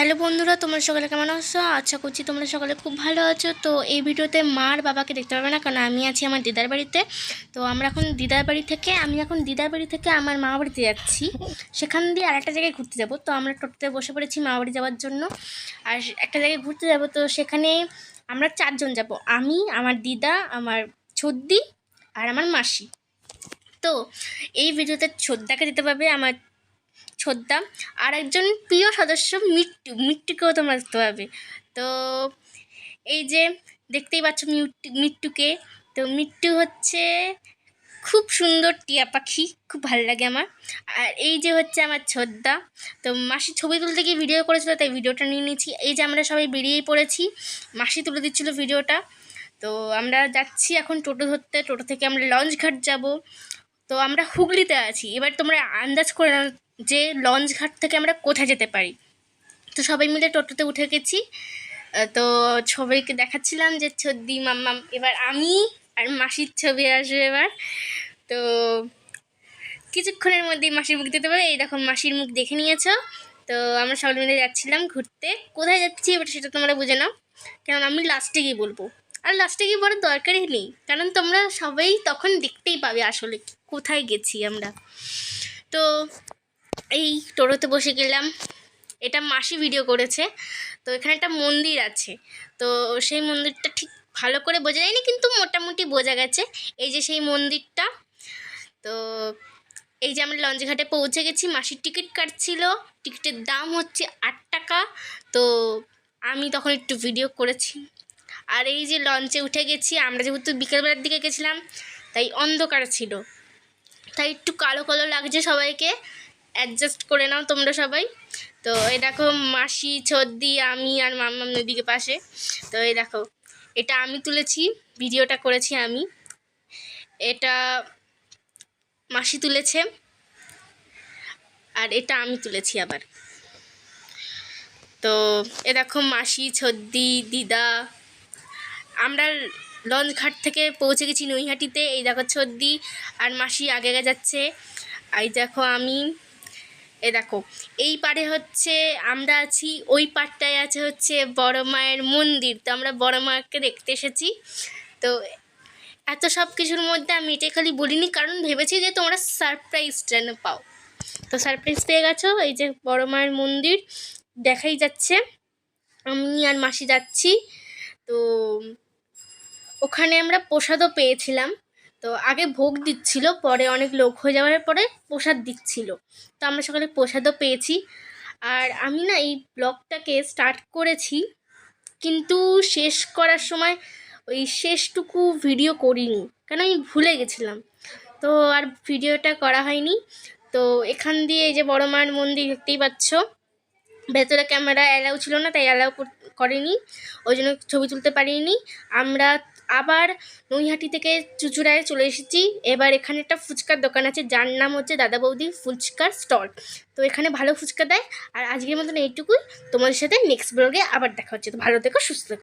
Hello বন্ধুরা, তোমরা সকালে কেমন আছো? আচ্ছা করছি তোমরা সকালে খুব ভালো আছো। তো এই ভিডিওতে মার বাবাকে দেখতে পাবে না, কারণ আমি আছি আমার দিদার বাড়িতে। তো আমরা এখন দিদার বাড়ি থেকে, আমি এখন দিদার বাড়ি থেকে আমার মা বাড়িতে যাচ্ছি। সেখান দিয়ে আর একটা জায়গায় ঘুরতে যাব। তো আমরা টোটোতে বসে পড়েছি মা বাড়ি যাওয়ার জন্য। আর একটা জায়গায় ঘুরতে যাব, তো সেখানে আমরা চারজন যাব। আমি, আমার দিদা, আমার ছদ্দি আর আমার মাসি। তো এই ভিডিওতে ছোদ্দাকে দিতে পারবে আমার ছোদ্দা আর একজন প্রিয় সদস্য মিট্টু। মিট্টুকেও তোমরা দেখতে পাবে। তো এই যে দেখতেই পাচ্ছ মিট্টু মিট্টুকে। তো মিট্টু হচ্ছে খুব সুন্দর টিয়া পাখি। খুব ভালো লাগে আমার। আর এই যে হচ্ছে আমার ছোদ্দা তো মাসি ছবি তুলতে গিয়ে ভিডিও করেছিল, তাই ভিডিওটা নিয়ে নিয়েছি। এই যে আমরা সবাই বেরিয়েই পড়েছি। মাসি তুলে দিচ্ছিল ভিডিওটা তো আমরা যাচ্ছি এখন টোটো ধরতে। টোটো থেকে আমরা লঞ্চ ঘাট যাব। তো আমরা হুগলিতে আছি। এবার তোমরা আন্দাজ করে যে লঞ্চ ঘাট থেকে আমরা কোথায় যেতে পারি। তো সবাই মিলে টোটোতে উঠে গেছি। তো সবাইকে দেখাচ্ছিলাম যে ছদ্দি মাম্মাম, এবার আমি আর মাসির ছবি আসবে এবার। তো কিছুক্ষণের মধ্যেই মাসির মুখ দিতে পারবে এই দেখো, মাসির মুখ দেখে নিয়েছো। তো আমরা সবাই মিলে যাচ্ছিলাম ঘুরতে। কোথায় যাচ্ছি এবার সেটা তোমরা বুঝে নাও। কারণ আমি লাস্টে গিয়ে বলব। আর লাস্টে গিয়ে বলার দরকারই নেই। কারণ তোমরা সবাই তখন দেখতেই পাবে আসলে কোথায় গেছি আমরা। তো এই টোটোতে বসে গেলাম। এটা মাসি ভিডিও করেছে। তো এখানে একটা মন্দির আছে। তো সেই মন্দিরটা ঠিক ভালো করে বোঝা যায়নি, কিন্তু মোটামুটি বোঝা গেছে। এই যে সেই মন্দিরটা। তো এই যে আমরা লঞ্চ ঘাটে পৌঁছে গেছি, মাসির টিকিট কাটছিল। টিকিটের দাম হচ্ছে আট টাকা। তো আমি তখন একটু ভিডিও করেছি। আর এই যে লঞ্চে উঠে গেছি, আমরা যেহেতু বিকেলবেলার দিকে গেছিলাম, তাই অন্ধকার ছিল। তাই একটু কালো কালো লাগছে সবাইকে। অ্যাডজাস্ট করে নাও তোমরা সবাই। তো এই দেখো মাসি, ছদ্দি, আমি আর মাম্মাম নদীকে পাশে। তো এই দেখো, এটা আমি তুলেছি, ভিডিওটা করেছি আমি। এটা মাসি তুলেছে, আর এটা আমি তুলেছি আবার। তো এ দেখো মাসি, ছদ্দি, দিদা, আমরা লঞ্চ ঘাট থেকে পৌঁছে গেছি নৈহাটিতে। এই দেখো ছদ্দি আর মাসি আগে আগে যাচ্ছে। এই দেখো আমি এ দেখো, এই পারে হচ্ছে আমরা আছি, ওই পারটায় আছে হচ্ছে বড় মায়ের মন্দির। তো আমরা বড় মাকে দেখতে এসেছি। তো এত সব কিছুর মধ্যে আমি এটাই খালি বলিনি, কারণ ভেবেছি যে তোমরা সারপ্রাইজ যেন পাও। তো সারপ্রাইজ পেয়ে গেছো, এই যে বড় মায়ের মন্দির দেখাই যাচ্ছে। আমি আর মাসি যাচ্ছি। তো ওখানে আমরা প্রসাদও পেয়েছিলাম। তো আগে ভোগ দিচ্ছিল, পরে অনেক লোক হয়ে যাওয়ার পরে প্রসাদ দিচ্ছিল। তো আমরা সকালে প্রসাদও পেয়েছি। আর আমি না এই ব্লগটাকে স্টার্ট করেছি, কিন্তু শেষ করার সময় ওই শেষটুকু ভিডিও করিনি কারণ আমি ভুলে গেছিলাম। তো আর ভিডিওটা করা হয়নি। তো এখান দিয়ে এই যে বড় মায়ের মন্দির দেখতেই পাচ্ছ, ভেতরে ক্যামেরা অ্যালাউ ছিল না, তাই অ্যালাউ করেনি। ওই জন্য ছবি তুলতে পারিনি। আমরা আবার নৈহাটি থেকে চুচুড়ায় চলে এসেছি। এবার এখানে একটা ফুচকার দোকান আছে, যার নাম হচ্ছে দাদা বৌদি ফুচকার স্টল। তো এখানে ভালো ফুচকা দেয়। আর আজকের মতন এইটুকুই। তোমাদের সাথে নেক্সট ব্লগে আবার দেখা হচ্ছে। তো ভালো থেকো, সুস্থ